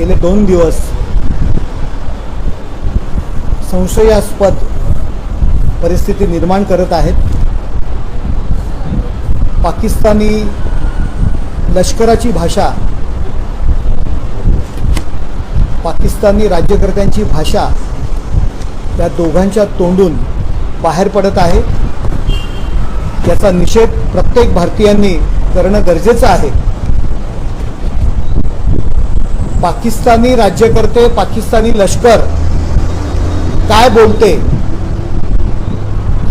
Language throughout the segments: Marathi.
गेले दोन दिवस. संशयास्पद परिस्थिती निर्माण करत आहेत. पाकिस्तानी लष्कराची भाषा पाकिस्तानी राज्यकर्त्यांची भाषा त्या दोघांच्या तोंडून बाहेर पडत आहे. याचा निषेध प्रत्येक भारतीयांनी करणं गरजेचं आहे. पाकिस्तानी राज्यकर्ते पाकिस्तानी लष्कर काय बोलते?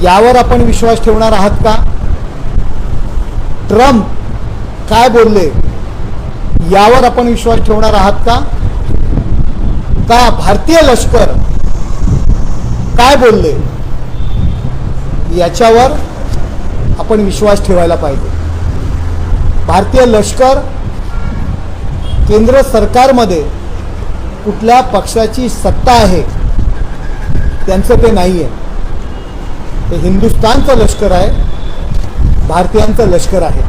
यावर आपण विश्वास ठेवणार आहात का? ट्रम्प काय बोलले? यावर आपण विश्वास ठेवणार आहात का? का भारतीय लष्कर काय बोलले? याच्यावर आपण विश्वास ठेवायला पाहिजे. भारतीय लष्कर केंद्र सरकारमध्ये कुठल्या पक्षाची सत्ता आहे त्यांचं ते नाही आहे ते हिंदुस्थानचं लष्कर आहे भारतीयांचं लष्कर आहे.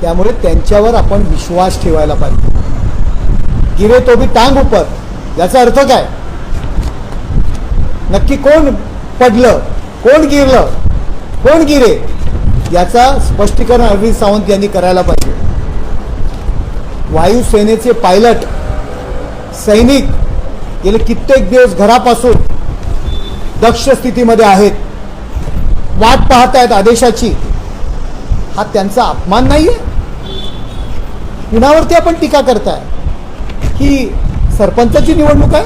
त्यामुळे त्यांच्यावर आपण विश्वास ठेवायला पाहिजे. गिरे तो भी टांग उपर याचा अर्थ काय? नक्की कोण पडलं कोण गिरलं कोण गिरे याचा स्पष्टीकरण अरविंद सावंत यांनी करायला पाहिजे. वायुसेनेचे पायलट सैनिक गेले कित्येक दिवस घरापासून दक्ष स्थितीमध्ये आहेत. वाट पाहत आहेत आदेशाची. हा त्यांचा अपमान नाहीये? कुणावरती आपण टीका करताय? ही सरपंचाची निवडणूक आहे?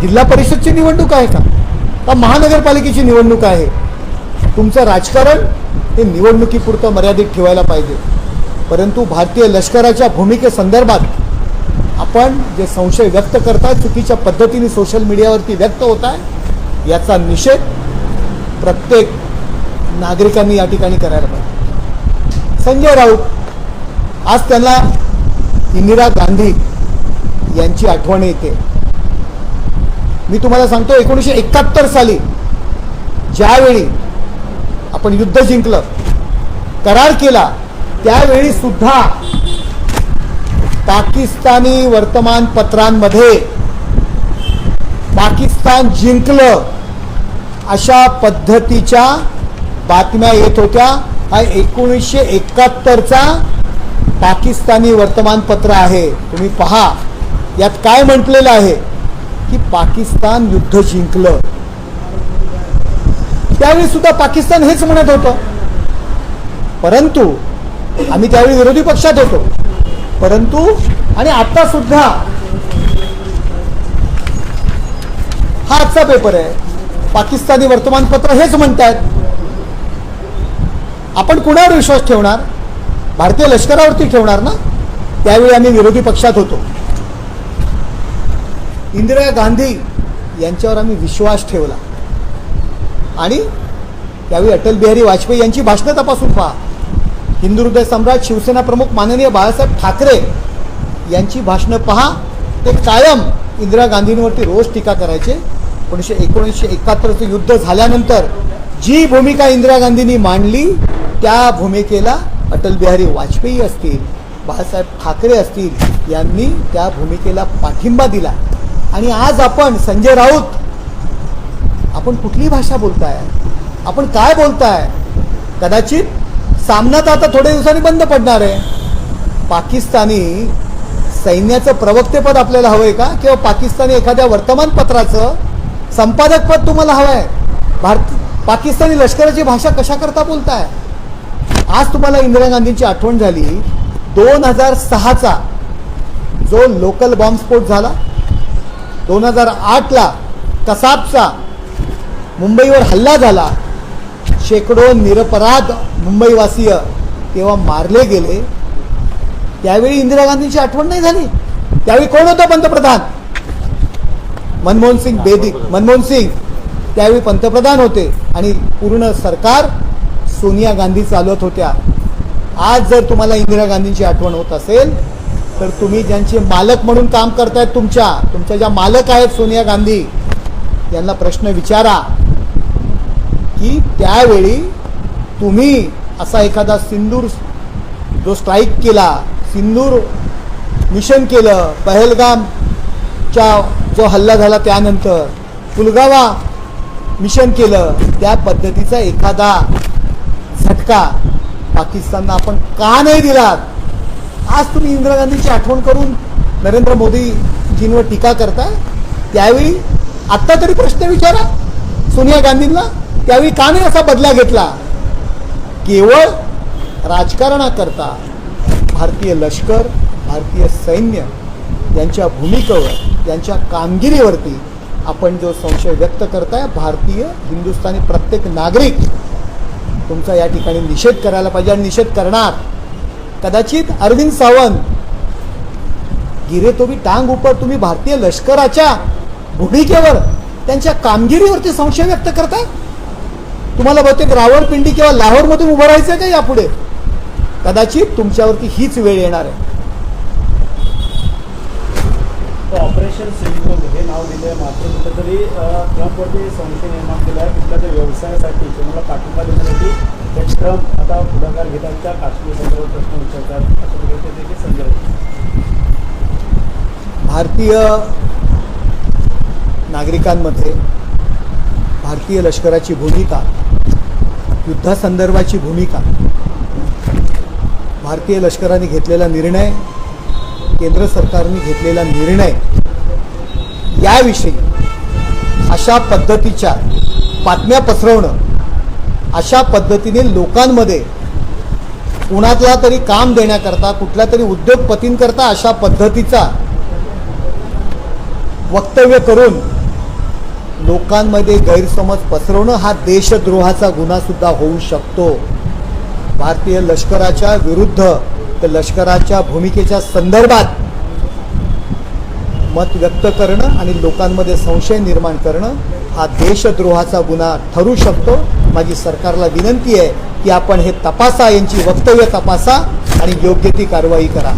जिल्हा परिषदची निवडणूक आहे का? का महानगरपालिकेची निवडणूक आहे? तुमचं राजकारण हे निवडणुकीपुरतं मर्यादित ठेवायला पाहिजे. परंतु भारतीय लष्कराच्या भूमिकेसंदर्भात आपण जे संशय व्यक्त करताय चुकीच्या पद्धतीने सोशल मीडियावरती व्यक्त होत आहे याचा निषेध प्रत्येक नागरिकांनी या ठिकाणी करायला पाहिजे. संजय राऊत आज त्यांना इंदिरा गांधी यांची आठवण येते. मी तुम्हाला सांगतो एकोणीसशे एकाहत्तर साली ज्यावेळी आपण युद्ध जिंकलं करार केला त्यावेळी सुद्धा पाकिस्तानी वर्तमानपत्रांमध्ये पाकिस्तान जिंकलं अशा पद्धतीच्या बातम्या येत होत्या. हा एकोणीसशे एकाहत्तरचा पाकिस्तानी वर्तमानपत्र आहे. तुम्ही पहा यात काय म्हटलेलं आहे? की पाकिस्तान युद्ध जिंकलं. त्यावेळी सुद्धा पाकिस्तान हेच म्हणत होतं. परंतु आम्ही त्यावेळी विरोधी पक्षात होतो. परंतु आणि आता सुद्धा हा आजचा पेपर आहे. पाकिस्तानी वर्तमानपत्र हेच म्हणतात आपण कुणावर विश्वास ठेवणार? भारतीय लष्करावरती ठेवणार ना? त्यावेळी आम्ही विरोधी पक्षात होतो. इंदिरा गांधी यांच्यावर आम्ही विश्वास ठेवला. आणि त्यावेळी अटल बिहारी वाजपेयी यांची भाषणं तपासून पहा. हिंदू हृदय सम्राट शिवसेना प्रमुख माननीय बाळासाहेब ठाकरे यांची भाषणं पहा. ते कायम इंदिरा गांधींवरती रोज टीका करायचे. एकोणीसशे एकोणीसशे एकाहत्तरचं युद्ध झाल्यानंतर जी भूमिका इंदिरा गांधींनी मांडली त्या भूमिकेला अटल बिहारी वाजपेयी असतील बाळासाहेब ठाकरे असतील यांनी त्या भूमिकेला पाठिंबा दिला. आणि आज आपण संजय राऊत आपण कुठली भाषा बोलताय? आपण काय बोलताय? कदाचित सामना तर आता थोड्या दिवसांनी बंद पडणार आहे. पाकिस्तानी सैन्याचं प्रवक्तेपद आपल्याला हवंय का? किंवा पाकिस्तानी एखाद्या वर्तमानपत्राचं संपादकपद तुम्हाला हवंय? भारत पाकिस्तानी लष्कराची भाषा कशा करता बोलताय? आज तुम्हाला इंदिरा गांधींची आठवण झाली. दोन हजार सहाचा जो लोकल बॉम्बस्फोट झाला दोन हजार आठला कसाबचा मुंबईवर हल्ला झाला शेकडो निरपराध मुंबईवासीय तेव्हा मारले गेले. त्यावेळी इंदिरा गांधींची आठवण नाही झाली. त्यावेळी कोण होतं पंतप्रधान? मनमोहन सिंग बेदी मनमोहन सिंग. त्यावेळी पंतप्रधान होते आणि पूर्ण सरकार सोनिया गांधी चालवत होत्या. आज जर तुम्हाला इंदिरा गांधींची आठवण होत असेल तर तुम्ही ज्यांचे मालक म्हणून काम करतायत तुमच्या तुमच्या ज्या मालक आहेत सोनिया गांधी यांना प्रश्न विचारा. की त्यावेळी तुम्ही असा एखादा सिंदूर जो स्ट्राईक केला सिंदूर मिशन केलं पहलगामच्या जो हल्ला झाला त्यानंतर पुलगावा मिशन केलं त्या पद्धतीचा एखादा झटका पाकिस्तानला आपण का नाही दिलात? आज तुम्ही इंदिरा गांधीची आठवण करून नरेंद्र मोदीजींवर टीका करताय? त्यावेळी आत्ता तरी प्रश्न विचारा सोनिया गांधींना. त्यावेळी का नाही असा बदला घेतला. केवळ राजकारणाकरता भारतीय लष्कर भारतीय सैन्य यांच्या भूमिकेवर यांच्या कामगिरीवरती आपण जो संशय व्यक्त करताय भारतीय हिंदुस्थानी प्रत्येक नागरिक तुमचा या ठिकाणी निषेध करायला पाहिजे आणि निषेध करणार. कदाचित अरविंद सावंत गिरे तुम्ही टांग उपर तुम्ही भारतीय लष्कराच्या भूमिकेवर त्यांच्या कामगिरीवरती संशय व्यक्त करताय? तुम्हाला बहुतेक रावळपिंडी किंवा लाहोरमधून उभं राहायचं का यापुढे? कदाचित तुमच्यावरती हीच वेळ येणार आहे. ऑपरेशन सिंधू हे नाव दिलं आहे मात्र कुठेतरी ट्रम्पवरती संशय निर्माण केला आहे. कुठल्या व्यवसायासाठी तुम्हाला पाठिंबा देण्यासाठी ते ट्रम्प आता पुढाकार घेतात त्या काश्मीर संदर्भात प्रश्न विचारतात. अशा प्रकारे ते देखील समजा भारतीय नागरिकांमध्ये भारतीय लष्कराची भूमिका युद्धासंदर्भाची भूमिका. भारतीय लष्कराने घेतलेला निर्णय केंद्र सरकारने घेतलेला निर्णय याविषयी अशा पद्धतीच्या बातम्या पसरवणं अशा पद्धतीने लोकांमध्ये कुणातला तरी काम देण्याकरता कुठल्या तरी उद्योगपतींकरता अशा पद्धतीचा वक्तव्य करून लोकांमध्ये गैरसमज पसरवणं हा देशद्रोहाचा गुन्हासुद्धा होऊ शकतो. भारतीय लष्कराच्या विरुद्ध तर लष्कराच्या भूमिकेच्या संदर्भात मत व्यक्त करणं आणि लोकांमध्ये संशय निर्माण करणं हा देशद्रोहाचा गुन्हा ठरू शकतो. माझी सरकारला विनंती आहे की आपण हे तपासा यांची वक्तव्य तपासा आणि योग्य ती कारवाई करा.